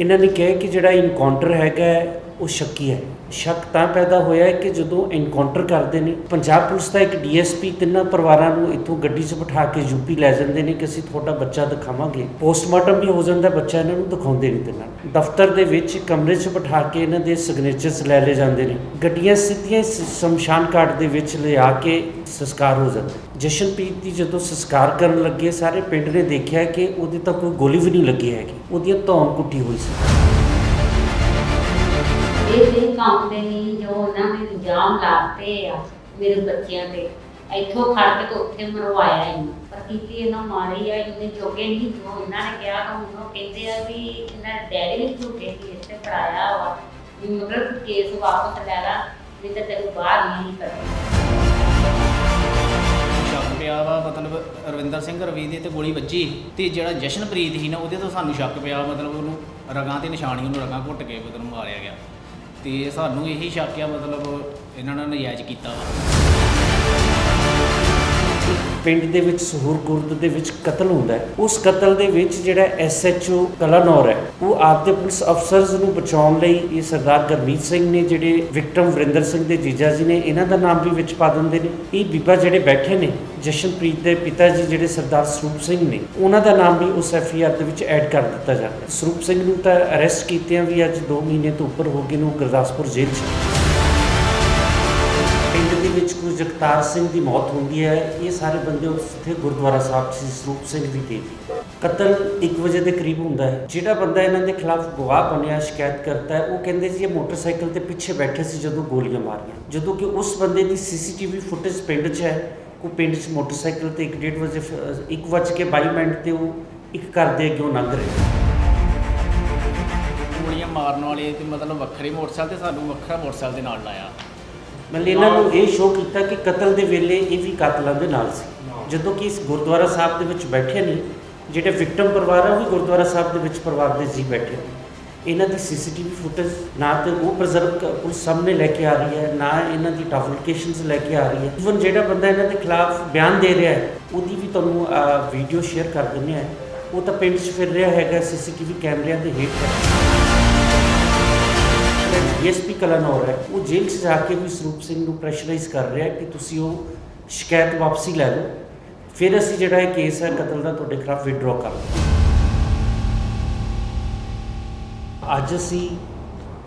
ਇਹਨਾਂ ਨੇ ਕਿਹਾ ਕਿ ਜਿਹੜਾ ਇਨਕਾਊਂਟਰ ਹੈਗਾ ਹੈ, ਉਹ ਸ਼ੱਕੀ ਹੈ। ਸ਼ੱਕ ਤਾਂ ਪੈਦਾ ਹੋਇਆ ਹੈ ਕਿ ਜਦੋਂ ਇਨਕਾਊਂਟਰ ਕਰਦੇ ਨੇ ਪੰਜਾਬ ਪੁਲਿਸ ਦਾ ਇੱਕ ਡੀਐਸਪੀ ਤਿੰਨਾਂ ਪਰਿਵਾਰਾਂ ਨੂੰ ਇੱਥੋਂ ਗੱਡੀ 'ਚ ਬਿਠਾ ਕੇ ਯੂਪੀ ਲੈ ਜਾਂਦੇ ਨੇ ਕਿ ਅਸੀਂ ਤੁਹਾਡਾ ਬੱਚਾ ਦਿਖਾਵਾਂਗੇ। ਪੋਸਟਮਾਰਟਮ ਵੀ ਹੋ ਜਾਂਦਾ ਬੱਚਾ ਇਹਨਾਂ ਨੂੰ ਦਿਖਾਉਂਦੇ ਨਹੀਂ ਤਿੰਨਾਂ ਨੂੰ। ਦਫ਼ਤਰ ਦੇ ਵਿੱਚ ਕਮਰੇ 'ਚ ਬਿਠਾ ਕੇ ਇਹਨਾਂ ਦੇ ਸਿਗਨੇਚਰਸ ਲੈ ਲਏ ਜਾਂਦੇ ਨੇ। ਗੱਡੀਆਂ ਸਿੱਧੀਆਂ ਸ਼ਮਸ਼ਾਨ ਘਾਟ ਦੇ ਵਿੱਚ ਲਿਆ ਕੇ ਸੰਸਕਾਰ ਹੋ ਜਾਂਦਾ ਜਸ਼ਨਪ੍ਰੀਤ ਦੀ ਜਦੋਂ ਸੰਸਕਾਰ ਕਰਨ ਲੱਗੇ, ਸਾਰੇ ਪਿੰਡ ਨੇ ਦੇਖਿਆ ਕਿ ਉਹਦੇ ਤਾਂ ਕੋਈ ਗੋਲੀ ਵੀ ਨਹੀਂ ਲੱਗੀ ਹੈਗੀ। ਉਹਦੀਆਂ ਧੌਣ ਕੁੱਟੀ ਹੋਈ ਸੀ। ਇਹ ਨਹੀਂ ਕੰਮ ਦੇ ਨਹੀਂ, ਜੋ ਉਹਨਾਂ ਨੇ ਇਲਜ਼ਾਮ ਲਾਤੇ ਆ ਮੇਰੇ ਬੱਚਿਆਂ ਤੇ, ਇੱਥੋਂ ਖੜ ਕੇ ਤੇ ਉੱਥੇ ਮਰਵਾਇਆ ਇਹਨੂੰ ਪਰ ਕੀਤੀ ਇਹਨਾਂ ਮਾਰੀ ਆ ਇਹਨੇ ਜੋਗੇ ਨਹੀਂ, ਜੋ ਇਹਨਾਂ ਨੇ ਕਿਹਾ ਤਾਂ ਉਹਨੂੰ ਕਹਿੰਦੇ ਆ ਵੀ ਇਹਨਾਂ ਦੇ ਡੈਡੀ ਨੇ ਝੂਠੇ ਕੇਸ ਤੇ ਫੜਾਇਆ ਵਾ, ਵੀ ਮਤਲਬ ਤੂੰ ਕੇਸ ਵਾਪਸ ਲੈ ਲੈ, ਨਹੀਂ ਤਾਂ ਤੈਨੂੰ ਬਾਹਰ ਨਹੀਂ ਕਰਨਾ। ਰਵਿੰਦਰ ਸਿੰਘ ਰਵੀ ਦੀ ਤੇ ਗੋਲੀ ਵੱਜੀ ਤੇ ਜਿਹੜਾ ਜਸ਼ਨਪ੍ਰੀਤ ਸੀ ਨਾ, ਉਹਦੇ ਤੋਂ ਸਾਨੂੰ ਸ਼ੱਕ ਪਿਆ, ਮਤਲਬ ਉਹਨੂੰ ਰਗਾਂ ਤੇ ਨਿਸ਼ਾਨੀ ਉਹਨੂੰ ਰਗਾਂ ਘੁੱਟ ਕੇ ਮਤਲਬ ਮਾਰਿਆ ਗਿਆ। ਤੇ ਸਾਨੂੰ ਇਹੀ ਸ਼ੱਕ ਆ, ਮਤਲਬ ਇਹਨਾਂ ਨੇ ਨਜਾਇਜ਼ ਕੀਤਾ ਵਾ। ਪਿੰਡ ਦੇ ਵਿੱਚ ਸਹੂਰ ਗੁਰਦ ਦੇ ਵਿੱਚ ਕਤਲ ਹੁੰਦਾ ਹੈ। ਉਸ ਕਤਲ ਦੇ ਵਿੱਚ ਜਿਹੜਾ ਐਸਐਚਓ ਕਲਾਨੌਰ ਹੈ, ਉਹ ਆਪਦੇ ਪੁਲਿਸ ਅਫਸਰਸ ਨੂੰ ਬਚਾਉਣ ਲਈ ਇਹ ਸਰਦਾਰ ਗੁਰਮੀਤ ਸਿੰਘ ਨੇ, ਜਿਹੜੇ ਵਿਕਟਮ ਵਰਿੰਦਰ ਸਿੰਘ ਦੇ ਜੀਜਾ ਜੀ ਨੇ, ਇਹਨਾਂ ਦਾ ਨਾਮ ਵੀ ਵਿੱਚ ਪਾ ਦਿੰਦੇ ਨੇ। ਇਹ ਬੀਬਾ ਜਿਹੜੇ ਬੈਠੇ ਨੇ, ਜਸ਼ਨਪ੍ਰੀਤ ਦੇ ਪਿਤਾ ਜੀ ਜਿਹੜੇ ਸਰਦਾਰ ਸਰੂਪ ਸਿੰਘ ਨੇ, ਉਹਨਾਂ ਦਾ ਨਾਮ ਵੀ ਉਸ ਐਫਆਈਆਰ ਦੇ ਵਿੱਚ ਐਡ ਕਰ ਦਿੱਤਾ ਜਾਂਦਾ ਸਰੂਪ ਸਿੰਘ ਨੂੰ ਤਾਂ ਅਰੈਸਟ ਕੀਤਿਆਂ ਵੀ ਅੱਜ 2 ਮਹੀਨੇ ਤੋਂ ਉੱਪਰ ਹੋ ਗਏ ਨੂੰ ਗੁਰਦਾਸਪੁਰ ਜੇਲ੍ਹ 'ਚ। ਜਗਤਾਰ ਸਿੰਘ ਦੀ ਮੌਤ ਹੁੰਦੀ ਹੈ, ਇਹ ਸਾਰੇ ਬੰਦੇ ਉੱਥੇ ਗੁਰਦੁਆਰਾ ਸਾਹਿਬ 'ਚ ਸਰੂਪ ਸਿੰਘ ਵੀ ਦੇ ਕਤਲ 1 ਵਜੇ ਦੇ ਕਰੀਬ ਹੁੰਦਾ ਹੈ। ਜਿਹੜਾ ਬੰਦਾ ਇਹਨਾਂ ਦੇ ਖਿਲਾਫ ਗਵਾਹ ਬਣਿਆ, ਸ਼ਿਕਾਇਤ ਕਰਦਾ ਹੈ, ਉਹ ਕਹਿੰਦੇ ਸੀ ਇਹ ਮੋਟਰਸਾਈਕਲ ਤੇ ਪਿੱਛੇ ਬੈਠੇ ਸੀ ਜਦੋਂ ਗੋਲੀਆਂ ਮਾਰੀਆਂ। ਜਦੋਂ ਕਿ ਉਸ ਬੰਦੇ ਦੀ ਸੀਸੀਟੀਵੀ ਫੁਟੇਜ ਪਿੰਡ 'ਚ ਹੈ, ਉਹ ਪਿੰਡ 'ਚ ਮੋਟਰਸਾਈਕਲ ਤੇ 1:30 ਵਜੇ 1 ਵਜੇ ਕੇ 22 ਮਿੰਟ ਤੇ ਉਹ ਇੱਕ ਘਰ ਦੇ ਅੱਗੇ ਲੰਘ ਰਿਹਾ ਗੋਲੀਆਂ ਮਾਰਨ ਵਾਲੇ ਤੇ ਮਤਲਬ ਵੱਖਰੇ ਮੋਟਰਸਾਈਕਲ ਤੇ ਸਾਨੂੰ ਵੱਖਰਾ ਮੋਟਰਸਾਈਕਲ ਦੇ ਨਾਲ ਲਾਇਆ। ਮਤਲਬ ਇਹਨਾਂ ਨੂੰ ਇਹ ਸ਼ੋਅ ਕੀਤਾ ਕਿ ਕਤਲ ਦੇ ਵੇਲੇ ਇਹ ਵੀ ਕਾਤਲਾਂ ਦੇ ਨਾਲ ਸੀ। ਜਦੋਂ ਕਿ ਇਸ ਗੁਰਦੁਆਰਾ ਸਾਹਿਬ ਦੇ ਵਿੱਚ ਬੈਠੇ ਨੇ, ਜਿਹੜੇ ਵਿਕਟਮ ਪਰਿਵਾਰ ਆ, ਉਹ ਵੀ ਗੁਰਦੁਆਰਾ ਸਾਹਿਬ ਦੇ ਵਿੱਚ ਪਰਿਵਾਰ ਦੇ ਜੀ ਬੈਠੇ ਨੇ। ਇਹਨਾਂ ਦੀ ਸੀਸੀਟੀਵੀ ਫੁਟੇਜ ਨਾ ਤੇ ਉਹ ਪ੍ਰੀਜ਼ਰਵ ਪੁਲਿਸ ਸਾਹਮਣੇ ਲੈ ਕੇ ਆ ਰਹੀ ਹੈ, ਨਾ ਇਹਨਾਂ ਦੀ ਡਾਕੂਮੈਂਟੇਸ਼ਨਸ ਲੈ ਕੇ ਆ ਰਹੀ ਹੈ। ਇਵਨ ਜਿਹੜਾ ਬੰਦਾ ਇਹਨਾਂ ਦੇ ਖਿਲਾਫ ਬਿਆਨ ਦੇ ਰਿਹਾ ਹੈ, ਉਹਦੀ ਵੀ ਤੁਹਾਨੂੰ ਵੀਡੀਓ ਸ਼ੇਅਰ ਕਰ ਦਿੰਦੇ ਆ ਉਹ ਤਾਂ ਪਿੰਡ 'ਚ ਫਿਰ ਰਿਹਾ ਹੈਗਾ ਸੀਸੀਟੀਵੀ ਕੈਮਰਿਆਂ ਦੇ ਹੇਠ। ਹੈ ਡੀਐਸਪੀ ਕਲਾਨੌਰ ਹੈ ਉਹ ਜੇਲ੍ਹ 'ਚ ਜਾ ਕੇ ਵੀ ਸਰੂਪ ਸਿੰਘ ਨੂੰ ਪ੍ਰੈਸ਼ਰਾਈਜ਼ ਕਰ ਰਿਹਾ ਕਿ ਤੁਸੀਂ ਉਹ ਸ਼ਿਕਾਇਤ ਵਾਪਸੀ ਲੈ ਲਓ। ਫਿਰ ਅਸੀਂ ਜਿਹੜਾ ਇਹ ਕੇਸ ਹੈ, ਕਤਲ ਦਾ ਤੁਹਾਡੇ ਖਿਲਾਫ ਵਿਡਰਾਅ ਕਰ ਲਵਾਂਗੇ ਅੱਜ ਅਸੀਂ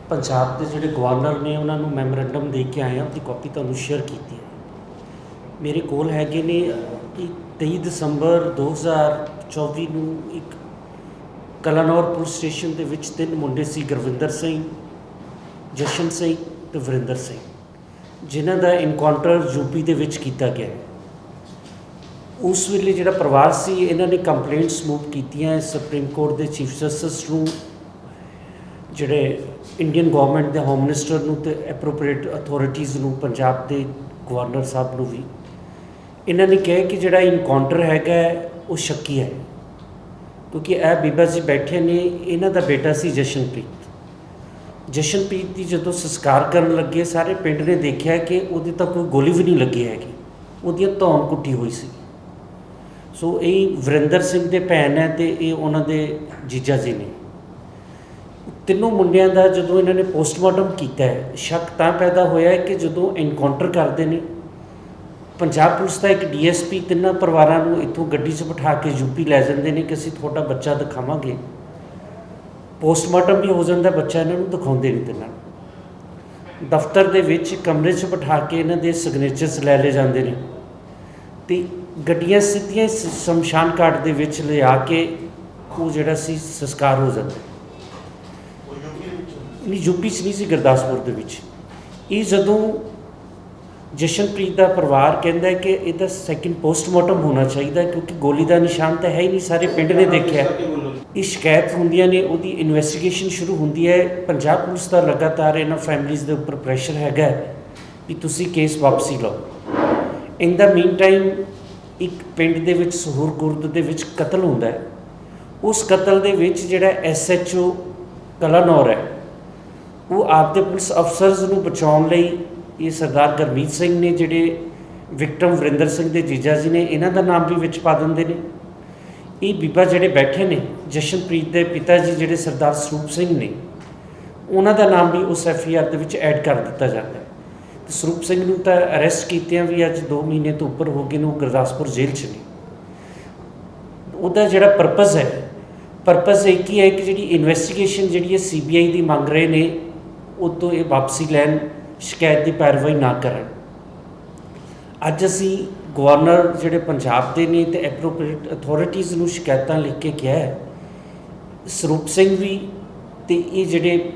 ਪੰਜਾਬ ਦੇ ਜਿਹੜੇ ਗਵਰਨਰ ਨੇ ਉਹਨਾਂ ਨੂੰ ਮੈਮੋਰੈਂਡਮ ਦੇ ਕੇ ਆਏ ਹਾਂ ਉਹਦੀ ਕਾਪੀ ਤੁਹਾਨੂੰ ਸ਼ੇਅਰ ਕੀਤੀ ਹੈ। ਮੇਰੇ ਕੋਲ ਹੈਗੇ ਨੇ ਕਿ 23 ਦਸੰਬਰ 2024 ਨੂੰ ਇੱਕ ਕਲਾਨੌਰ ਪੁਲਿਸ ਸਟੇਸ਼ਨ ਦੇ ਵਿੱਚ ਤਿੰਨ ਮੁੰਡੇ ਸੀ, ਗੁਰਵਿੰਦਰ ਸਿੰਘ। ਜਸ਼ਨ ਸਿੰਘ ਤੇ ਵਰਿੰਦਰ ਸਿੰਘ, ਜਿਨ੍ਹਾਂ ਦਾ ਇਨਕਾਊਂਟਰ ਯੂਪੀ ਦੇ ਵਿੱਚ ਕੀਤਾ ਗਿਆ ਹੈ। ਉਸ ਵੇਲੇ ਜਿਹੜਾ ਪਰਿਵਾਰ ਸੀ, ਇਹਨਾਂ ਨੇ ਕੰਪਲੇਂਟਸ ਮੂਵ ਕੀਤੀਆਂ ਸੁਪਰੀਮ ਕੋਰਟ ਦੇ ਚੀਫ ਜਸਟਿਸ ਨੂੰ, ਜਿਹੜੇ ਇੰਡੀਅਨ ਗਵਰਨਮੈਂਟ ਦੇ ਹੋਮ ਮਿਨਿਸਟਰ ਨੂੰ ਤੇ ਐਪਰੋਪ੍ਰੀਏਟ ਅਥਾਰਟੀਆਂ ਨੂੰ, ਪੰਜਾਬ ਦੇ ਗਵਰਨਰ ਸਾਹਿਬ ਨੂੰ ਵੀ, ਇਹਨਾਂ ਨੇ ਕਿਹਾ ਕਿ ਜਿਹੜਾ ਇਨਕਾਊਂਟਰ ਹੈਗਾ ਉਹ ਸ਼ੱਕੀ ਹੈ ਕਿਉਂਕਿ ਇਹ ਬੀਬਾ ਜੀ ਬੈਠੇ ਨੇ, ਇਹਨਾਂ ਦਾ ਬੇਟਾ ਸੀ ਜਸ਼ਨਪ੍ਰੀਤ ਜਸ਼ਨਪ੍ਰੀਤ ਦੀ ਜਦੋਂ ਸੰਸਕਾਰ ਕਰਨ ਲੱਗੇ, ਸਾਰੇ ਪਿੰਡ ਨੇ ਦੇਖਿਆ ਕਿ ਉਹਦੇ ਤਾਂ ਕੋਈ ਗੋਲੀ ਵੀ ਨਹੀਂ ਲੱਗੀ ਹੈਗੀ। ਉਹਦੀਆਂ ਧੌਣ ਕੁੱਟੀ ਹੋਈ ਸੀ। ਸੋ ਇਹ ਵਰਿੰਦਰ ਸਿੰਘ ਦੇ ਭੈਣ ਹੈ ਤੇ ਇਹ ਉਹਨਾਂ ਦੇ ਜੀਜਾ ਜੀ ਨੇ। ਤਿੰਨੋਂ ਮੁੰਡਿਆਂ ਦਾ ਜਦੋਂ ਇਹਨਾਂ ਨੇ ਪੋਸਟਮਾਰਟਮ ਕੀਤਾ ਹੈ, ਸ਼ੱਕ ਤਾਂ ਪੈਦਾ ਹੋਇਆ ਹੈ ਕਿ ਜਦੋਂ ਐਨਕਾਊਂਟਰ ਕਰਦੇ ਨੇ, ਪੰਜਾਬ ਪੁਲਿਸ ਦਾ ਇੱਕ ਡੀਐਸਪੀ ਤਿੰਨਾਂ ਪਰਿਵਾਰਾਂ ਨੂੰ ਇੱਥੋਂ ਗੱਡੀ 'ਚ ਬਿਠਾ ਕੇ ਯੂਪੀ ਲੈ ਜਾਂਦੇ ਨੇ ਕਿ ਅਸੀਂ ਤੁਹਾਡਾ ਬੱਚਾ ਦਿਖਾਵਾਂਗੇ। ਪੋਸਟਮਾਰਟਮ ਵੀ ਹੋ ਜਾਂਦਾ, ਬੱਚਾ ਇਹਨਾਂ ਨੂੰ ਦਿਖਾਉਂਦੇ ਨਹੀਂ ਤਿੰਨਾਂ ਦਫ਼ਤਰ ਦੇ ਵਿੱਚ ਕਮਰੇ 'ਚ ਬਿਠਾ ਕੇ ਇਹਨਾਂ ਦੇ ਸਿਗਨੇਚਰਸ ਲੈ ਲਏ ਜਾਂਦੇ ਨੇ। ਤੇ ਗੱਡੀਆਂ ਸਿੱਧੀਆਂ ਸ- ਸ਼ਮਸ਼ਾਨ ਘਾਟ ਦੇ ਵਿੱਚ ਲਿਆ ਕੇ ਉਹ ਜਿਹੜਾ ਸੀ, ਸੰਸਕਾਰ ਹੋ ਜਾਂਦਾ। ਨਹੀਂ ਯੂਪੀ 'ਚ ਨਹੀਂ ਸੀ, ਗੁਰਦਾਸਪੁਰ ਦੇ ਵਿੱਚ। ਇਹ ਜਦੋਂ ਜਸ਼ਨਪ੍ਰੀਤ ਦਾ ਪਰਿਵਾਰ ਕਹਿੰਦਾ ਹੈ ਕਿ ਇਹਦਾ ਸੈਕਿੰਡ ਪੋਸਟਮਾਰਟਮ ਹੋਣਾ ਚਾਹੀਦਾ ਕਿਉਂਕਿ ਗੋਲੀ ਦਾ ਨਿਸ਼ਾਨ ਤਾਂ ਹੈ ਹੀ ਨਹੀਂ, ਸਾਰੇ ਪਿੰਡ ਨੇ ਦੇਖਿਆ। ਇਹ ਸ਼ਿਕਾਇਤ ਹੁੰਦੀਆਂ ਨੇ, ਉਹਦੀ ਇਨਵੈਸਟੀਗੇਸ਼ਨ ਸ਼ੁਰੂ ਹੁੰਦੀ ਹੈ। ਪੰਜਾਬ ਪੁਲਿਸ ਦਾ ਲਗਾਤਾਰ ਇਹਨਾਂ ਫੈਮਿਲੀਜ਼ ਦੇ ਉੱਪਰ ਪ੍ਰੈਸ਼ਰ ਹੈਗਾ ਕਿ ਤੁਸੀਂ ਕੇਸ ਵਾਪਸੀ ਲਓ। ਇਨ ਦਾ ਮੀਨ ਟਾਈਮ ਇੱਕ ਪਿੰਡ ਦੇ ਵਿੱਚ ਸਹੂਰ ਗੁਰਦ ਦੇ ਵਿੱਚ ਕਤਲ ਹੁੰਦਾ ਹੈ। ਉਸ ਕਤਲ ਦੇ ਵਿੱਚ ਜਿਹੜਾ ਐਸਐਚਓ ਕਲਾਨੌਰ ਹੈ, ਉਹ ਆਪਦੇ ਪੁਲਿਸ ਅਫਸਰਸ ਨੂੰ ਬਚਾਉਣ ਲਈ ਇਹ ਸਰਦਾਰ ਗਰਮੀਤ ਸਿੰਘ ਨੇ ਜਿਹੜੇ ਵਿਕਟਮ ਵਰਿੰਦਰ ਸਿੰਘ ਦੇ ਜੀਜਾ ਜੀ ਨੇ, ਇਹਨਾਂ ਦਾ ਨਾਮ ਵੀ ਵਿੱਚ ਪਾ ਦਿੰਦੇ ਨੇ। ਇਹ ਬੀਬਾ ਜਿਹੜੇ ਬੈਠੇ ਨੇ, ਜਸ਼ਨਪ੍ਰੀਤ ਦੇ ਪਿਤਾ ਜੀ ਜਿਹੜੇ ਸਰਦਾਰ ਸਰੂਪ ਸਿੰਘ ਨੇ, ਉਹਨਾਂ ਦਾ ਨਾਮ ਵੀ ਉਸ ਐਫ ਆਈ ਆਰ ਦੇ ਵਿੱਚ ਐਡ ਕਰ ਦਿੱਤਾ ਜਾਂਦਾ ਹੈ। ਤੇ ਸਰੂਪ ਸਿੰਘ ਨੂੰ ਤਾਂ ਅਰੈਸਟ ਕੀਤਿਆਂ ਵੀ ਅੱਜ 2 ਮਹੀਨੇ ਤੋਂ ਉੱਪਰ ਹੋ ਗਏ ਨੇ, ਉਹ ਗੁਰਦਾਸਪੁਰ ਜੇਲ੍ਹ 'ਚ ਨੇ। ਉਹਦਾ ਜਿਹੜਾ ਪਰਪਸ ਹੈ ਪਰਪਸ ਇੱਕ ਹੀ ਹੈ ਕਿ ਜਿਹੜੀ ਇਨਵੈਸਟੀਗੇਸ਼ਨ ਜਿਹੜੀ ਹੈ ਸੀਬੀਆਈ ਦੀ ਮੰਗ ਰਹੇ ਨੇ, ਉਹ ਤੋਂ ਇਹ ਵਾਪਸੀ ਲੈਣ, ਸ਼ਿਕਾਇਤ ਦੀ ਪੈਰਵਾਈ ਨਾ ਕਰਨ। ਅੱਜ ਅਸੀਂ ਗਵਰਨਰ ਜਿਹੜੇ ਪੰਜਾਬ ਦੇ ਨੇ ਤੇ ਐਪਰੋਪ੍ਰੀਏਟ ਅਥਾਰਟੀਆਂ ਨੂੰ ਸ਼ਿਕਾਇਤਾਂ ਲਿਖ ਕੇ ਕਿਹਾ ਹੈ। ਸਰੂਪ ਸਿੰਘ ਵੀ ਤੇ ਇਹ ਜਿਹੜੇ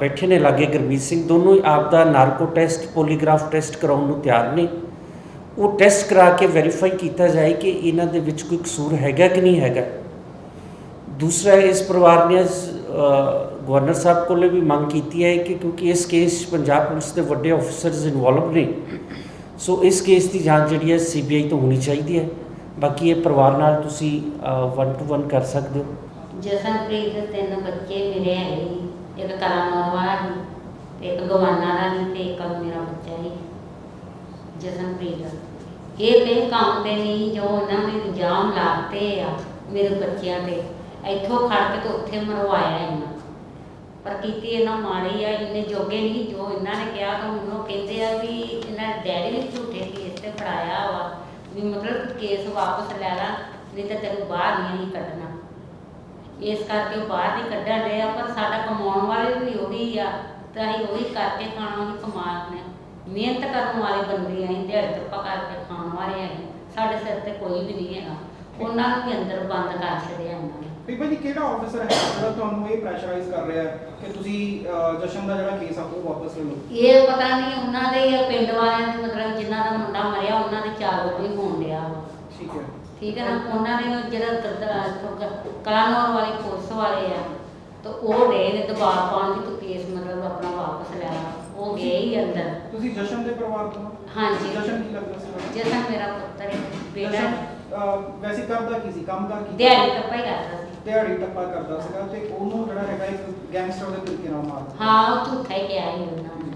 ਬੈਠੇ ਨੇ ਲਾਗੇ ਗੁਰਮੀਤ ਸਿੰਘ, ਦੋਨੋਂ ਹੀ ਆਪ ਦਾ ਨਾਰਕੋ ਟੈਸਟ, ਪੋਲੀਗ੍ਰਾਫ ਟੈਸਟ ਕਰਾਉਣ ਨੂੰ ਤਿਆਰ ਨੇ। ਉਹ ਟੈਸਟ ਕਰਾ ਕੇ ਵੈਰੀਫਾਈ ਕੀਤਾ ਜਾਏ ਕਿ ਇਹਨਾਂ ਦੇ ਵਿੱਚ ਕੋਈ ਕਸੂਰ ਹੈਗਾ ਕਿ ਨਹੀਂ ਹੈਗਾ। ਦੂਸਰਾ, ਇਸ ਪਰਿਵਾਰ ਨੇ ਅੱਜ ਗਵਰਨਰ ਸਾਹਿਬ ਕੋਲੇ ਵੀ ਮੰਗ ਕੀਤੀ ਹੈ ਕਿ ਕਿਉਂਕਿ ਇਸ ਕੇਸ 'ਚ ਪੰਜਾਬ ਪੁਲਿਸ ਦੇ ਵੱਡੇ ਆਫੀਸਰਸ ਇਨਵੋਲਵ ਨੇ। ਸੋ ਇਸ ਕੇਸ ਦੀ ਜਾਂਚ ਜਿਹੜੀ ਹੈ ਸੀਬੀਆਈ ਤੋਂ ਹੋਣੀ ਚਾਹੀਦੀ ਹੈ। ਬਾਕੀ ਇਹ ਪਰਿਵਾਰ ਨਾਲ ਤੁਸੀਂ ਵਨ ਟੂ ਵਨ ਕਰ ਸਕਦੇ ਹੋ। ਜਸਨਪ੍ਰੀਤ ਦੇ ਤਿੰਨ ਬੱਚੇ ਮੇਰੇ ਹੈਗੇ ਸੀ। ਇੱਕ ਕਲਾਨੌਰ ਵਾਲਾ ਸੀ ਤੇ ਇੱਕ ਗਵਾਨਾ ਦਾ ਸੀ ਤੇ ਇੱਕ ਮੇਰਾ ਬੱਚਾ ਸੀ ਜਸਨਪ੍ਰੀਤ ਇਹ ਤੇ ਕੰਮ ਤੇ ਨਹੀਂ ਜੋ ਉਹਨਾਂ ਨੇ ਇਲਜ਼ਾਮ ਲਾਤੇ ਆ ਮੇਰੇ ਬੱਚਿਆਂ ਤੇ, ਇੱਥੋਂ ਖੜ ਕੇ ਤੇ ਉੱਥੇ ਮਰਵਾਇਆ ਇਹਨਾਂ ਪਰ ਕੀਤੀ ਇਹਨਾਂ ਮਾੜੀ ਆ ਇਹਨੇ ਜੋਗੇ ਨਹੀਂ, ਜੋ ਇਹਨਾਂ ਨੇ ਕਿਹਾ, ਤਾਂ ਹੁਣ ਉਹ ਕਹਿੰਦੇ ਆ ਵੀ ਇਹਨਾਂ ਦੇ ਡੈਡੀ ਨੇ ਝੂਠੇ ਕੇਸ ਤੇ ਫੜਾਇਆ ਵਾ, ਵੀ ਮਤਲਬ ਕੇਸ ਵਾਪਸ ਲੈ ਲਾ, ਨਹੀਂ ਤਾਂ ਤੈਨੂੰ ਬਾਹਰ ਨਹੀਂ ਕੱਢਣਾ। ਇਸ ਕਰਕੇ ਉਹ ਬਾਹਰ ਨਹੀਂ ਕੱਢਣ ਰਹੇ ਆ, ਪਰ ਸਾਡਾ ਕਮਾਉਣ ਵਾਲੇ ਵੀ ਉਹੀ ਆ, ਤਾਂ ਅਸੀਂ ਉਹੀ ਕਰਕੇ ਖਾਣਾ ਉਹੀ ਕਮਾਉਣੇ ਮਿਹਨਤ ਕਰਨ ਵਾਲੇ ਬੰਦੇ ਆਂ ਦਿਹਾੜੀ ਧੱਪਾ ਕਰਕੇ ਖਾਣ ਵਾਲੇ ਆਂ ਸਾਡੇ ਸਿਰ ਤੇ ਕੋਈ ਵੀ ਨਹੀਂ ਹੈਗਾ। ਉਹਨਾਂ ਨੂੰ ਵੀ ਅੰਦਰ ਬੰਦ ਕਰ ਛੱਡਿਆ ਇਹਨਾਂ ਨੇ ਬੀਬਾ ਜੀ ਕਿਹੜਾ ਆਫੀਸਰ ਹੈ ਜਿਹੜਾ ਤੁਹਾਨੂੰ ਇਹ ਪ੍ਰੈਸ਼ਰਾਈਜ਼ ਕਰ ਰਿਹਾ ਹੈ ਕਿ ਤੁਸੀਂ ਅਹ, ਜਸ਼ਨ ਦਾ ਜਿਹੜਾ ਕੇਸ ਆ ਉਹ ਵਾਪਸ ਲੈ ਲਓ? ਇਹ ਪਤਾ ਨਹੀਂ ਉਹਨਾਂ ਦੇ ਜਾਂ ਪਿੰਡ ਵਾਲਿਆਂ ਦੇ ਮਤਲਬ ਜਿਨ੍ਹਾਂ ਦਾ ਮੁੰਡਾ ਮਰਿਆ ਉਹਨਾਂ ਦੇ ਚਾਰ ਕੋਈ ਹੋਣ ਡਿਆ। ਵਾ ਠੀਕ ਹੈ। ਠੀਕ ਹੈ ਨਾ? ਉਹਨਾਂ ਨੇ ਉਹ ਜਿਹੜਾ ਕਲਾਨੌਰ ਵਾਲੀ ਪੁਲਿਸ ਵਾਲੇ ਆ ਤਾਂ ਉਹ ਡੇ ਨੇ ਦਬਾਅ ਪਾਉਣ ਦੀ ਤੂੰ ਕੇਸ ਮਤਲਬ ਆਪਣਾ ਵਾਪਸ ਲੈ ਲਾ ਉਹ ਗਏ ਹੀ ਅੰਦਰ। ਤੁਸੀਂ ਜਸ਼ਨ ਦੇ ਪਰਿਵਾਰ ਤੋਂ? ਹੋ? ਹਾਂਜੀ। ਜਸ਼ਨ ਕੀ ਲੱਗਦਾ ਸੀ? ਜਸਨ ਮੇਰਾ ਪੁੱਤਰ ਹੈ ਬੇਟਾ ਜਸ਼ਨ, ਅਹ, ਵੈਸੇ ਕਰਦਾ ਕੀ ਸੀ? ਕੰਮ ਕਰ ਕੀ ਦਿਹਾੜੀ ਟੱਪਾ ਹੀ ਕਰਦਾ ਸੀ। ਦਿਹਾੜੀ ਟੱਪਾ ਕਰਦਾ ਸੀਗਾ ਤੇ ਉਹਨੂੰ ਜਿਹੜਾ ਹੈਗਾ ਇੱਕ ਗੈਂਗਸਟਰ ਦੇ ਤਰੀਕੇ ਨਾਲ ਮਾਰਦਾ ਹਾਂ ਉਹ ਝੂਠਾ ਹੀ ਕਿਹਾ ਸੀ ਉਹਨਾਂ ਨੇ।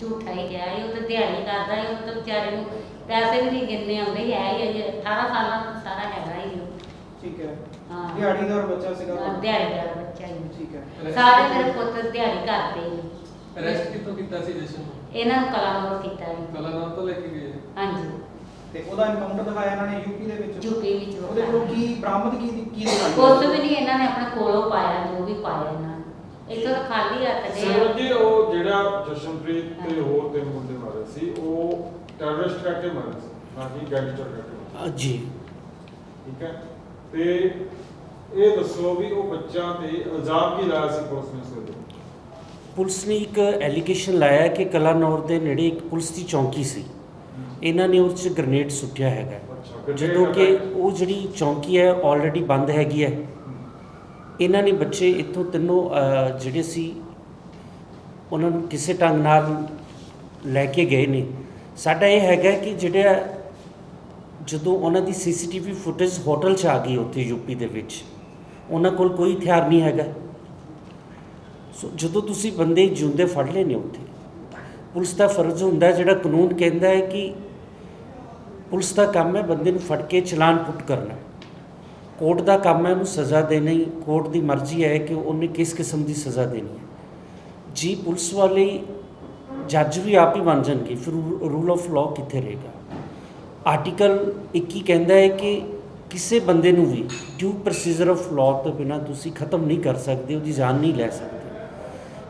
ਝੂਠਾ ਹੀ ਕਿਹਾ ਸੀ ਉਹ ਤਾਂ ਦਿਹਾੜੀ ਕਰਦਾ ਸੀ ਉਹ ਤਾਂ ਵਿਚਾਰੇ ਨੂੰ ਪੈਸੇ ਵੀ ਨਹੀਂ ਗਿਣਨੇ ਆਉਂਦੇ ਹੀ ਹੈ ਹੀ ਅਜੇ। 18 ਸਾਲਾਂ ਦਾ ਸਾਰਾ ਹੈਗਾ ਹੀ ਉਹ। ਠੀਕ ਹੈ। ਹਾਂ। ਦਿਹਾੜੀਦਾਰ ਬੱਚਾ ਸੀਗਾ ਹਾਂ, ਦਿਹਾੜੀਦਾਰ ਬੱਚਾ ਹੀ। ਠੀਕ ਹੈ। ਸਾਰੇ ਮੇਰੇ ਪੁੱਤ ਦਿਹਾੜੀ ਕਰਦੇ ਹੀ ਅਰੈਸਟ ਕਿੱਥੋਂ ਕੀਤਾ ਸੀ ਜਸ਼ਨ ਨੂੰ? ਇਹਨਾਂ ਨੂੰ ਕਲਾਨੌਰ ਕੀਤਾ ਜੀ ਕਲਾਨਾਮ ਤੋਂ ਲੈ ਕੇ ਗਏ? ਹਾਂਜੀ। ਤੇ ਉਹਦਾ ਐਨਕਾਊਂਟਰ ਦਿਖਾਇਆ ਇਹਨਾਂ ਨੇ ਯੂਪੀ ਦੇ ਵਿੱਚ। ਯੂਪੀ ਵਿੱਚ ਉਹ ਉਹਦੇ ਕੋਲ ਕੀ ਬਰਾਮਦ ਕੀ ਕੀ ਦਿਖਾਇਆ ਕੁਛ ਵੀ ਨਹੀਂ ਇਹਨਾਂ ਨੇ ਆਪਣੇ ਕੋਲੋਂ ਪਾਇਆ ਜੋ ਵੀ ਪਾਇਆ ਇਹਨਾਂ ਨੇ। ਇੱਥੋਂ ਤਾਂ ਖਾਲੀ ਹੱਥ ਦੇ ਸਰ ਜੀ ਉਹ ਜਿਹੜਾ ਜਸ਼ਨਪ੍ਰੀਤ ਤੇ ਹੋਰ ਤਿੰਨ ਮੁੰਡੇ ਮਾਰੇ ਸੀ ਉਹ ਟੈਰਰਿਸਟ ਕਰਕੇ ਮਾਰੇ ਸੀ ਨਾ ਕਿ ਗੈਂਗਸਟਰ ਕਰਕੇ ਮਾਰੇ ਜੀ। ਠੀਕ ਹੈ? ਤੇ ਇਹ ਦੱਸੋ ਵੀ ਉਹ ਬੱਚਾ ਤੇ ਇਲਜ਼ਾਮ ਕੀ ਲਾਇਆ ਸੀ ਪੁਲਿਸ ਨੇ ਵੇਲੇ? ਪੁਲਿਸ ਨੇ ਇੱਕ ਐਲੀਗੇਸ਼ਨ ਲਾਇਆ ਕਿ ਕਲਾਨੌਰ ਦੇ ਨੇੜੇ ਇੱਕ ਪੁਲਿਸ ਦੀ ਚੌਂਕੀ ਸੀ। ਇਹਨਾਂ ਨੇ ਉਸ 'ਚ ਗ੍ਰਨੇਡ ਸੁੱਟਿਆ ਹੈਗਾ। ਜਦੋਂ ਕਿ ਉਹ ਜਿਹੜੀ ਚੌਂਕੀ ਹੈ ਆਲਰੇਡੀ ਬੰਦ ਹੈਗੀ ਹੈ। ਇਹਨਾਂ ਨੇ ਬੱਚੇ ਇੱਥੋਂ ਤਿੰਨੋਂ ਜਿਹੜੇ ਸੀ, ਉਹਨਾਂ ਨੂੰ ਕਿਸੇ ਢੰਗ ਨਾਲ ਲੈ ਕੇ ਗਏ ਨੇ। ਸਾਡਾ ਇਹ ਹੈਗਾ ਕਿ ਜਿਹੜਾ ਜਦੋਂ ਉਹਨਾਂ ਦੀ ਸੀਸੀਟੀਵੀ ਫੁਟੇਜ ਹੋਟਲ 'ਚ ਆ ਗਈ ਉੱਥੇ ਯੂਪੀ ਦੇ ਵਿੱਚ, ਉਹਨਾਂ ਕੋਲ ਕੋਈ ਹਥਿਆਰ ਨਹੀਂ ਹੈਗਾ। ਸੋ ਜਦੋਂ ਤੁਸੀਂ ਬੰਦੇ ਜਿਉਂਦੇ ਫੜ ਲਏ ਨੇ ਉੱਥੇ, ਪੁਲਿਸ ਦਾ ਫਰਜ਼ ਹੁੰਦਾ ਜਿਹੜਾ ਕਾਨੂੰਨ ਕਹਿੰਦਾ ਹੈ ਕਿ ਪੁਲਿਸ ਦਾ ਕੰਮ ਹੈ ਬੰਦੇ ਨੂੰ ਫੜ ਕੇ ਚਲਾਨ ਪੁੱਟ ਕਰਨਾ। ਕੋਰਟ ਦਾ ਕੰਮ ਹੈ ਉਹਨੂੰ ਸਜ਼ਾ ਦੇਣੀ, ਕੋਰਟ ਦੀ ਮਰਜ਼ੀ ਹੈ ਕਿ ਉਹਨੇ ਕਿਸ ਕਿਸਮ ਦੀ ਸਜ਼ਾ ਦੇਣੀ ਹੈ। ਜੀ, ਪੁਲਿਸ ਵਾਲੇ ਜੱਜ ਵੀ ਆਪ ਹੀ ਬਣ ਜਾਣਗੇ, ਫਿਰ ਰੂਲ ਆਫ ਲਾਅ ਕਿੱਥੇ ਰਹੇਗਾ? ਆਰਟੀਕਲ 21 ਕਹਿੰਦਾ ਹੈ ਕਿ ਕਿਸੇ ਬੰਦੇ ਨੂੰ ਵੀ ਡਿਊ ਪ੍ਰੋਸੀਜਰ ਆਫ ਲਾਅ ਤੋਂ ਬਿਨਾ ਤੁਸੀਂ ਖਤਮ ਨਹੀਂ ਕਰ ਸਕਦੇ, ਉਹਦੀ ਜਾਨ ਨਹੀਂ ਲੈ ਸਕਦੇ।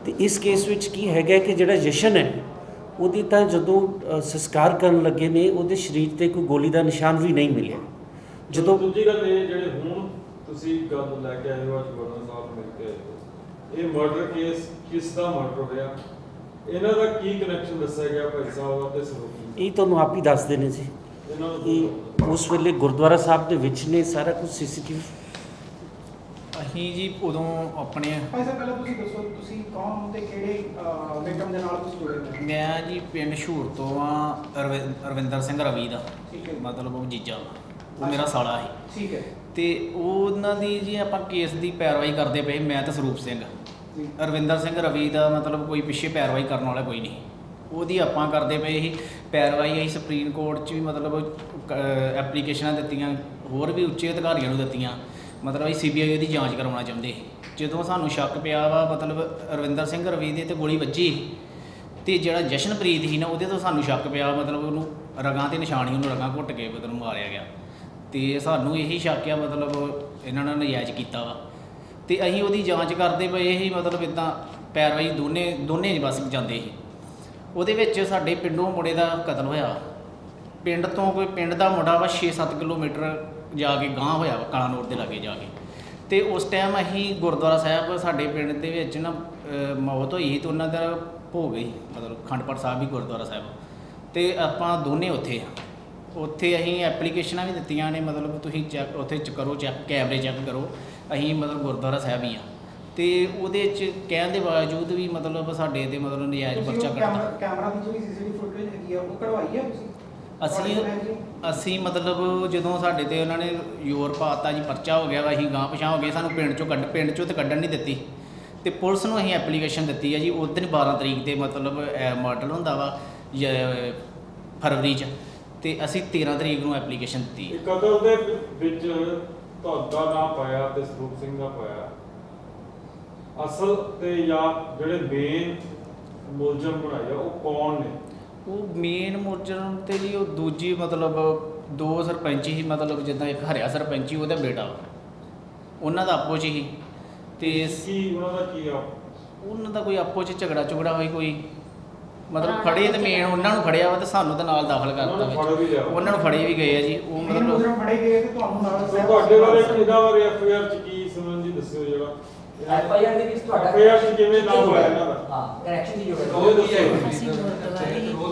ਤੇ ਇਸ ਕੇਸ ਵਿੱਚ ਕੀ ਹੈਗਾ ਕਿ ਜਿਹੜਾ ਜਸ਼ਨ ਹੈ ਉਹਦੀ ਤਾਂ ਜਦੋਂ ਸੰਸਕਾਰ ਕਰਨ ਲੱਗੇ ਨੇ ਉਹਦੇ ਸਰੀਰ ਤੇ ਕੋਈ ਗੋਲੀ ਦਾ ਨਿਸ਼ਾਨ ਵੀ ਨਹੀਂ ਮਿਲਿਆ। ਜਦੋਂ ਦੂਜੀ ਗੱਲ ਇਹ ਜਿਹੜੇ ਹੁਣ ਤੁਸੀਂ ਗੱਲ ਲੈ ਕੇ ਆਏ ਹੋ ਅੱਜ ਗਵਰਨਰ ਸਾਹਿਬ ਮਿਲ ਕੇ ਆਏ ਹੋ ਇਹ ਮਰਡਰ ਕੇਸ ਕਿਸ ਦਾ ਮਰਡਰ ਹੋਇਆ? ਇਹਨਾਂ ਦਾ ਕੀ ਕਨੈਕਸ਼ਨ ਦੱਸਿਆ ਗਿਆ ਭਾਈ ਸਾਹਿਬ ਅਤੇ ਸਰੋਪੀ ਇਹ ਤੁਹਾਨੂੰ ਆਪ ਹੀ ਦੱਸਦੇ ਨੇ ਜੀ ਇਹਨਾਂ ਨੂੰ ਇਹ ਉਸ ਵੇਲੇ ਗੁਰਦੁਆਰਾ ਸਾਹਿਬ ਦੇ ਵਿੱਚ ਨੇ ਸਾਰਾ ਕੁਝ ਸੀਸੀਟੀਵੀ ਅਸੀਂ ਜੀ ਉਦੋਂ ਆਪਣੇ ਭਾਈ ਸਾਹਿਬ ਪਹਿਲਾਂ ਤੁਸੀਂ ਦੱਸੋ ਤੁਸੀਂ ਕੌਣ ਹੋ ਤੇ ਕਿਹੜੇ ਵਿਕਟਮ ਦੇ ਨਾਲ ਤੁਸੀਂ ਜੁੜੇ ਹੋ? ਮੈਂ ਜੀ ਪਿੰਡ ਸ਼ੂਰ ਤੋਂ ਆ ਰਵਿੰਦਰ ਸਿੰਘ ਰਵੀ ਦਾ ਠੀਕ ਹੈ ਮਤਲਬ ਉਹ ਜੀਜਾ ਉਹ ਮੇਰਾ ਸਾਲਾ ਸੀ। ਠੀਕ ਹੈ। ਤੇ ਉਹਨਾਂ ਦੀ ਜੀ ਆਪਾਂ ਕੇਸ ਦੀ ਪੈਰਵਾਈ ਕਰਦੇ ਪਏ ਮੈਂ ਤੇ ਸਰੂਪ ਸਿੰਘ। ਰਵਿੰਦਰ ਸਿੰਘ ਰਵੀ ਦਾ ਮਤਲਬ ਕੋਈ ਪਿੱਛੇ ਪੈਰਵਾਈ ਕਰਨ ਵਾਲਾ ਕੋਈ ਨਹੀਂ। ਉਹਦੀ ਆਪਾਂ ਕਰਦੇ ਪਏ ਸੀ ਪੈਰਵਾਈ ਅਸੀਂ ਸੁਪਰੀਮ ਕੋਰਟ 'ਚ ਵੀ ਮਤਲਬ ਐਪਲੀਕੇਸ਼ਨਾਂ ਦਿੱਤੀਆਂ ਹੋਰ ਵੀ ਉੱਚੇ ਅਧਿਕਾਰੀਆਂ ਨੂੰ ਦਿੱਤੀਆਂ। ਮਤਲਬ ਅਸੀਂ ਸੀਬੀਆਈ ਦੀ ਜਾਂਚ ਕਰਵਾਉਣਾ ਚਾਹੁੰਦੇ ਸੀ। ਜਦੋਂ ਸਾਨੂੰ ਸ਼ੱਕ ਪਿਆ ਵਾ, ਮਤਲਬ ਰਵਿੰਦਰ ਸਿੰਘ ਰਵੀ ਦੇ ਤੇ ਗੋਲੀ ਵੱਜੀ ਤੇ ਜਿਹੜਾ ਜਸ਼ਨਪ੍ਰੀਤ ਸੀ ਨਾ, ਉਹਦੇ ਤੋਂ ਸਾਨੂੰ ਸ਼ੱਕ ਪਿਆ ਮਤਲਬ ਉਹਨੂੰ ਰਗਾਂ ਤੇ ਨਿਸ਼ਾਨੀ, ਉਹਨੂੰ ਰਗਾਂ ਘੁੱਟ ਕੇ ਮਤਲਬ ਮਾਰਿਆ ਗਿਆ। ਤੇ ਸਾਨੂੰ ਇਹੀ ਸ਼ੱਕ ਆ, ਮਤਲਬ ਇਹਨਾਂ ਨੇ ਨਜਾਇਜ਼ ਕੀਤਾ ਵਾ। ਤੇ ਅਸੀਂ ਉਹਦੀ ਜਾਂਚ ਕਰਦੇ ਪਏ ਇਹੀ ਮਤਲਬ ਇਦਾਂ ਪੈਰਵਾਈ ਦੋਨੇ ਦੋਨੇ ਬਸ ਜਾਂਦੇ ਸੀ। ਉਹਦੇ ਵਿੱਚ ਸਾਡੇ ਪਿੰਡੋਂ ਮੁੰਡੇ ਦਾ ਕਤਲ ਹੋਇਆ। ਪਿੰਡ ਤੋਂ ਕੋਈ, ਪਿੰਡ ਦਾ ਮੁੰਡਾ ਵਾ 6-7 ਕਿਲੋਮੀਟਰ ਜਾ ਕੇ ਗਾਂਹ ਹੋਇਆ ਵਾ ਕਾਲਾਨੌਰ ਦੇ ਲਾਗੇ ਜਾ ਕੇ। ਤੇ ਉਸ ਟਾਈਮ ਅਸੀਂ ਗੁਰਦੁਆਰਾ ਸਾਹਿਬ ਸਾਡੇ ਪਿੰਡ ਦੇ ਵਿੱਚ ਨਾ ਅਹ, ਮੌਤ ਹੋਈ ਸੀ ਤੇ ਉਹਨਾਂ ਦਾ ਭੋਗ ਗਈ ਮਤਲਬ ਖੰਡਪੜ ਸਾਹਿਬ ਵੀ ਗੁਰਦੁਆਰਾ ਸਾਹਿਬ। ਤੇ ਆਪਾਂ ਦੋਨੇ ਉੱਥੇ ਆ। ਉੱਥੇ ਅਸੀਂ ਐਪਲੀਕੇਸ਼ਨਾਂ ਵੀ ਦਿੱਤੀਆਂ ਨੇ ਮਤਲਬ ਤੁਸੀਂ ਚੈੱਕ ਉੱਥੇ ਚ ਕਰੋ ਚੈੱਕ ਕੈਮਰੇ ਚੈੱਕ ਕਰੋ। ਅਸੀਂ ਮਤਲਬ ਗੁਰਦੁਆਰਾ ਸਾਹਿਬ ਹੀ ਆ। ਤੇ ਉਹਦੇ ਚ ਕਹਿਣ ਦੇ ਬਾਵਜੂਦ ਵੀ ਮਤਲਬ ਸਾਡੇ ਤੇ ਮਤਲਬ ਨਜਾਇਜ਼ ਤੁਸੀਂ ਪਰਚਾ ਉਹ ਕੱਟਦਾ ਕੈਮਰਾ ਕੈਮਰਾ ਜਿਹੜੀ ਸੀਸੀਟੀਵੀ ਫੁਟੇਜ ਹੈਗੀ ਆ ਉਹ ਕਢਵਾਈ ਹੈ ਤੁਸੀਂ? ਅਸੀਂ ਅਸੀਂ ਮਤਲਬ ਜਦੋਂ ਸਾਡੇ ਤੇ ਉਹਨਾਂ ਨੇ ਯੋਰ ਪਾਤਾ ਜੀ, ਪਰਚਾ ਹੋ ਗਿਆ ਵਾ, ਅਸੀਂ ਗਾਂ ਪਛਾਂ ਹੋ ਗਏ, ਸਾਨੂੰ ਪਿੰਡ ਚੋਂ ਕੱਢ ਪਿੰਡ ਚੋਂ ਤੇ ਕੱਢਣ ਨਹੀਂ ਦਿੱਤੀ। ਤੇ ਪੁਲਿਸ ਨੂੰ ਅਸੀਂ ਐਪਲੀਕੇਸ਼ਨ ਦਿੱਤੀ ਹੈ ਜੀ, ਉਸ ਦਿਨ 12 ਤਰੀਕ ਤੇ ਮਤਲਬ ਮਾਡਲ ਹੁੰਦਾ ਵਾ ਫਰਵਰੀ ਚ। ਤੇ ਅਸੀਂ 13 ਤਰੀਕ ਨੂੰ ਐਪਲੀਕੇਸ਼ਨ ਦਿੱਤੀ ਇਹ ਹੈ ਕਤਲ ਦੇ ਵਿੱਚ ਤੁਹਾਡਾ ਨਾਮ ਪਾਇਆ ਤੇ ਸਰੂਪ ਸਿੰਘ ਦਾ ਪਾਇਆ। ਅਸਲ ਤੇ ਜਾਂ ਜਿਹੜੇ ਮੇਨ ਮੁਲਜ਼ਮ ਬਣਾਇਆ ਉਹ ਕੌਣ ਨੇ? ਉਹ ਮੇਨ ਮੁਰਜਨ ਤੇ ਜੀ ਉਹ ਦੂਜੀ ਮਤਲਬ ਦੋ ਸਰਪੰਚ ਹੀ ਮਤਲਬ ਜਿੱਦਾਂ ਇੱਕ ਹਰਿਆ ਸਰਪੰਚ ਹੀ ਉਹਦਾ ਬੇਟਾ ਵਾ। ਉਹਨਾਂ ਦਾ ਆਪੋ ਚ ਹੀ। ਤੇ ਕੀ ਉਹਨਾਂ ਦਾ ਕੀ ਆ? ਉਹਨਾਂ ਦਾ ਕੋਈ ਆਪੋ ਚ ਝਗੜਾ ਝੁਗੜਾ ਹੋਈ ਕੋਈ? ਮਤਲਬ ਫੜੇ ਤੇ ਮੇਨ ਉਹਨਾਂ ਨੂੰ ਫੜਿਆ ਵਾ ਤੇ ਸਾਨੂੰ ਤਾਂ ਨਾਲ ਦਾਖਲ ਕਰਤਾ ਉਹਨਾਂ ਨੂੰ ਫੜ ਵੀ ਵਿੱਚ ਲਿਆ। ਉਹਨਾਂ ਨੂੰ ਫੜੇ ਵੀ ਗਏ ਆ ਜੀ ਉਹ ਮੇਨ ਮਤਲਬ ਮੁਜਰਮ ਫੜੇ ਗਏ ਤੇ ਤੁਹਾਨੂੰ ਨਾਲ ਸੋ ਤੁਹਾਡੇ ਬਾਰੇ ਇਹਦਾ ਬਾਰੇ ਐਫ ਆਈ ਆਰ ਚ ਕੀ ਸੰਬੰਧੀ ਦੱਸਿਓ ਜਿਹੜਾ ਐਫ ਆਈ ਆਰ ਦੇ ਵਿੱਚ ਤੁਹਾਡਾ FIR ਚ ਕਿਵੇਂ ਨਾਮ ਹੋਇਆ ਇਹਨਾਂ ਦਾ? ਹਾਂ ਕਨੈਕਸ਼ਨ ਦੀ ਜੋੜੇ ਉਹ ਅਸੀਂ ਗੁਰਦੁਆਰੇ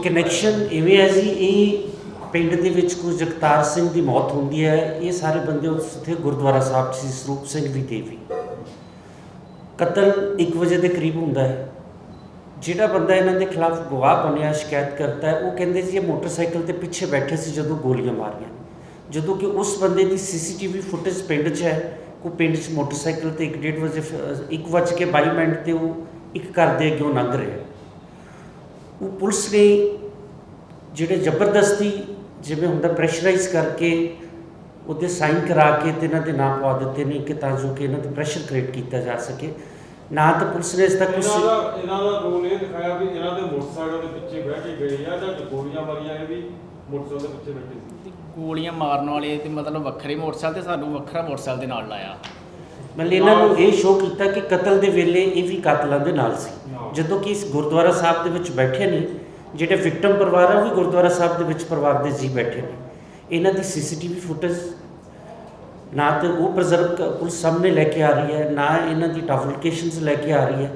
ਕਨੈਕਸ਼ਨ ਇਵੇਂ ਹੈ ਜੀ, ਇਹ ਪਿੰਡ ਦੇ ਵਿੱਚ ਕੁਝ ਜਗਤਾਰ ਸਿੰਘ ਦੀ ਮੌਤ ਹੁੰਦੀ ਹੈ, ਇਹ ਸਾਰੇ ਬੰਦੇ ਉੱਥੇ ਗੁਰਦੁਆਰਾ ਸਾਹਿਬ ਸੀ, ਸਰੂਪ ਸਿੰਘ ਦੀ ਦੇਵੀ। ਕਤਲ 1 ਵਜੇ ਦੇ ਕਰੀਬ ਹੁੰਦਾ ਹੈ। ਜਿਹੜਾ ਬੰਦਾ ਇਹਨਾਂ ਦੇ ਖਿਲਾਫ ਗਵਾਹ ਬਣਿਆ ਸ਼ਿਕਾਇਤ ਕਰਦਾ ਹੈ, ਉਹ ਕਹਿੰਦੇ ਸੀ ਇਹ ਮੋਟਰਸਾਈਕਲ ਤੇ ਪਿੱਛੇ ਬੈਠੇ ਸੀ ਜਦੋਂ ਗੋਲੀਆਂ ਮਾਰੀਆਂ। ਜਦੋਂ ਕਿ ਉਸ ਬੰਦੇ ਦੀ ਸੀਸੀਟੀਵੀ ਫੁਟੇਜ ਪਿੰਡ 'ਚ ਹੈ ਉਹ ਪਿੰਡ 'ਚ ਮੋਟਰਸਾਈਕਲ ਤੇ 1:30 ਵਜੇ 1 ਵਜੇ ਕੇ 22 ਮਿੰਟ ਤੇ ਉਹ ਇੱਕ ਘਰ ਦੇ ਅੱਗੇ ਲੰਘ ਰਿਹਾ ਉਹ ਪੁਲਿਸ ਨੇ ਜਿਹੜੇ ਜ਼ਬਰਦਸਤੀ ਜਿਵੇਂ ਹੁੰਦਾ ਪ੍ਰੈਸ਼ਰਾਈਜ਼ ਕਰਕੇ ਉਹਦੇ ਸਾਈਨ ਕਰਾ ਕੇ ਤੇ ਇਹਨਾਂ ਦੇ ਨਾਮ ਪਵਾ ਦਿੱਤੇ ਨੇ ਕਿ ਤਾਂ ਜੋ ਕਿ ਇਹਨਾਂ ਤੇ ਪ੍ਰੈਸ਼ਰ ਕ੍ਰੀਏਟ ਕੀਤਾ ਜਾ ਸਕੇ। ਨਾ ਤਾਂ ਪੁਲਿਸ ਨੇ ਇਸ ਤੱਕ ਕੁਛ ਇਹਨਾਂ ਦਾ ਇਹਨਾਂ ਦਾ ਰੋਲ ਇਹ ਦਿਖਾਇਆ ਵੀ ਇਹਨਾਂ ਦੇ ਮੋਟਰਸਾਈਕਲ ਦੇ ਪਿੱਛੇ ਬਹਿ ਕੇ ਗਏ ਆ ਜਾਂ ਗੋਲੀਆਂ ਮਾਰੀਆਂ ਇਹ ਵੀ ਮੋਟਰਸਾਈਕਲ ਦੇ ਪਿੱਛੇ ਬੈਠੇ ਸੀ। ਗੋਲੀਆਂ ਮਾਰਨ ਵਾਲੇ ਤੇ ਮਤਲਬ ਵੱਖਰੇ ਮੋਟਰਸਾਈਕਲ ਤੇ ਸਾਨੂੰ ਵੱਖਰਾ ਮੋਟਰਸਾਈਕਲ ਦੇ ਨਾਲ ਲਾਇਆ। ਮਤਲਬ ਇਹਨਾਂ ਨੂੰ ਇਹ ਸ਼ੋਅ ਕੀਤਾ ਕਿ ਕਤਲ ਦੇ ਵੇਲੇ ਇਹ ਵੀ ਕਾਤਲਾਂ ਦੇ ਨਾਲ ਸੀ। ਜਦੋਂ ਕਿ ਇਸ ਗੁਰਦੁਆਰਾ ਸਾਹਿਬ ਦੇ ਵਿੱਚ ਬੈਠੇ ਨੇ, ਜਿਹੜੇ ਵਿਕਟਮ ਪਰਿਵਾਰ ਆ, ਉਹ ਵੀ ਗੁਰਦੁਆਰਾ ਸਾਹਿਬ ਦੇ ਵਿੱਚ ਪਰਿਵਾਰ ਦੇ ਜੀ ਬੈਠੇ ਨੇ। ਇਹਨਾਂ ਦੀ ਸੀਸੀਟੀਵੀ ਫੁਟੇਜ ਨਾ ਤੇ ਉਹ ਪ੍ਰੀਜ਼ਰਵ ਪੁਲਿਸ ਸਾਹਮਣੇ ਲੈ ਕੇ ਆ ਰਹੀ ਹੈ, ਨਾ ਇਹਨਾਂ ਦੀ ਟਾਫਲਿਕੇਸ਼ਨਸ ਲੈ ਕੇ ਆ ਰਹੀ ਹੈ।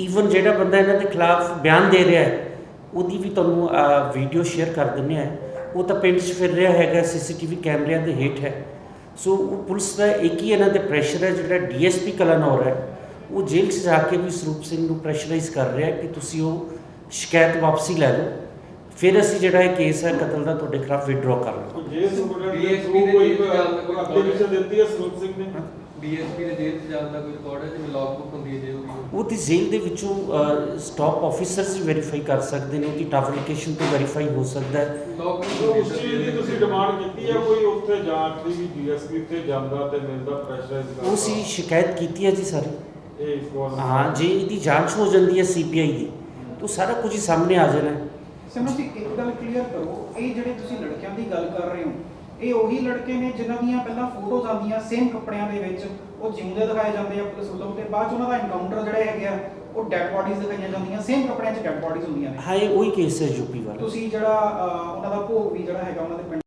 ਈਵਨ ਜਿਹੜਾ ਬੰਦਾ ਇਹਨਾਂ ਦੇ ਖਿਲਾਫ ਬਿਆਨ ਦੇ ਰਿਹਾ ਹੈ, ਉਹਦੀ ਵੀ ਤੁਹਾਨੂੰ ਵੀਡੀਓ ਸ਼ੇਅਰ ਕਰ ਦਿੰਦੇ ਆ ਉਹ ਤਾਂ ਪਿੰਡ 'ਚ ਫਿਰ ਰਿਹਾ ਹੈਗਾ ਸੀਸੀਟੀਵੀ ਕੈਮਰਿਆਂ ਦੇ ਹੇਠ ਹੈ। ਸੋ ਉਹ ਪੁਲਿਸ ਦਾ ਇੱਕ ਹੀ ਇਹਨਾਂ ਦੇ ਪ੍ਰੈਸ਼ਰ ਹੈ, ਜਿਹੜਾ ਡੀਐਸਪੀ ਕਲਨੌਰ ਹੈ। ਉਹ ਜੇਲ੍ਹ 'ਚ ਜਾ ਕੇ ਵੀ ਸਰੂਪ ਸਿੰਘ ਨੂੰ ਪ੍ਰੈਸ਼ਰਾਈਜ਼ ਕਰ ਰਿਹਾ ਕਿ ਤੁਸੀਂ ਉਹ ਸ਼ਿਕਾਇਤ ਵਾਪਸੀ ਲੈ ਲਓ। ਫਿਰ ਅਸੀਂ ਜਿਹੜਾ ਇਹ ਕੇਸ ਹੈ ਕਤਲ ਦਾ ਤੁਹਾਡੇ ਖਿਲਾਫ ਵਿਡਰਾ ਕਰ ਲਵਾਂਗੇ। ਕੋਈ ਜੇਲ੍ਹ ਦੇ DSP ਥਰੂ ਦੇ ਕੋਈ ਜੇਲ੍ਹ ਚ ਜਾਣ ਦਾ ਕੋਈ ਐਪਲੀਕੇਸ਼ਨ ਦਿੱਤੀ ਹੈ ਸਰੂਪ ਸਿੰਘ ਨੇ? ਡੀਐਸਪੀ ਦੇ ਜੇਲ੍ਹ 'ਚ ਜਾਣ ਦਾ ਕੋਈ ਰਿਕਾਰਡ ਹੈ? ਜਿਵੇਂ ਲੌਗ ਬੁੱਕ ਹੁੰਦੀ ਹੈ ਜੇਲ੍ਹ ਦੀ। ਉਹ ਤੇ ਜੇਲ੍ਹ ਦੇ ਵਿੱਚੋਂ ਸਟਾਪ ਆਫੀਸਰਸ ਵੀ ਵੈਰੀਫਾਈ ਕਰ ਸਕਦੇ ਨੇ ਉਹਦੀ ਟਾਫਲਿਕੇਸ਼ਨ ਤੋਂ ਵੈਰੀਫਾਈ ਹੋ ਸਕਦਾ ਹੈ। ਲੌਗ ਉਸ ਚੀਜ਼ ਦੀ ਤੁਸੀਂ ਡਿਮਾਂਡ ਕੀਤੀ ਹੈ ਕੋਈ ਉੱਥੇ ਜਾਂਚ ਦੀ ਵੀ ਡੀਐਸਪੀ ਉੱਥੇ ਜਾਂਦਾ ਤੇ ਮਿਲਦਾ ਪ੍ਰੈਸ਼ਰਾਈਜ਼ ਕਰਦਾ? ਉਹ ਸੀ ਸ਼ਿਕਾਇਤ ਕੀਤੀ ਹੈ ਜੀ ਸਾਰੀ। ਹਾਂ ਜੇ ਇਹਦੀ ਜਾਂਚ ਹੋ ਜਾਂਦੀ ਹੈ ਸੀਬੀਆਈ ਦੀ ਤਾਂ ਸਾਰਾ ਕੁਝ ਹੀ ਸਾਹਮਣੇ ਆ ਜਾਣਾ ਹੈ। ਸਿਮਰਨ ਜੀ ਇੱਕ ਗੱਲ ਕਲੀਅਰ ਕਰੋ ਇਹ ਜਿਹੜੇ ਤੁਸੀਂ ਲੜਕਿਆਂ ਦੀ ਗੱਲ ਕਰ ਰਹੇ ਹੋ ਇਹ ਉਹੀ ਲੜਕੇ ਨੇ ਜਿਨ੍ਹਾਂ ਦੀਆਂ ਪਹਿਲਾਂ ਫੋਟੋਜ਼ ਆਉਂਦੀਆਂ ਸੇਮ ਕੱਪੜਿਆਂ ਦੇ ਵਿੱਚ ਉਹ ਜਿਉਂਦੇ ਦਿਖਾਏ ਜਾਂਦੇ ਆ ਪੁਲਿਸ ਵੱਲੋਂ ਤੇ ਬਾਅਦ ਚ ਉਹਨਾਂ ਦਾ ਐਨਕਾਊਂਟਰ ਜਿਹੜੇ ਹੈਗੇ ਆ ਉਹ ਡੈਡ ਬਾਡੀਜ਼ ਦਿਖਾਈਆਂ ਜਾਂਦੀਆਂ ਸੇਮ ਕੱਪੜਿਆਂ 'ਚ ਡੈਡ ਬਾਡੀਜ਼ ਹੁੰਦੀਆਂ ਨੇ। ਹਾਂ ਇਹ ਉਹੀ ਕੇਸ ਹੈ ਯੂਪੀ ਵਾਲਾ। ਤੁਸੀਂ ਜਿਹੜਾ ਅਹ, ਉਹਨਾਂ ਦਾ ਭੋਗ ਵੀ ਜਿਹੜਾ ਹੈਗਾ ਉਹਨਾਂ ਦੇ ਪਿੰਡ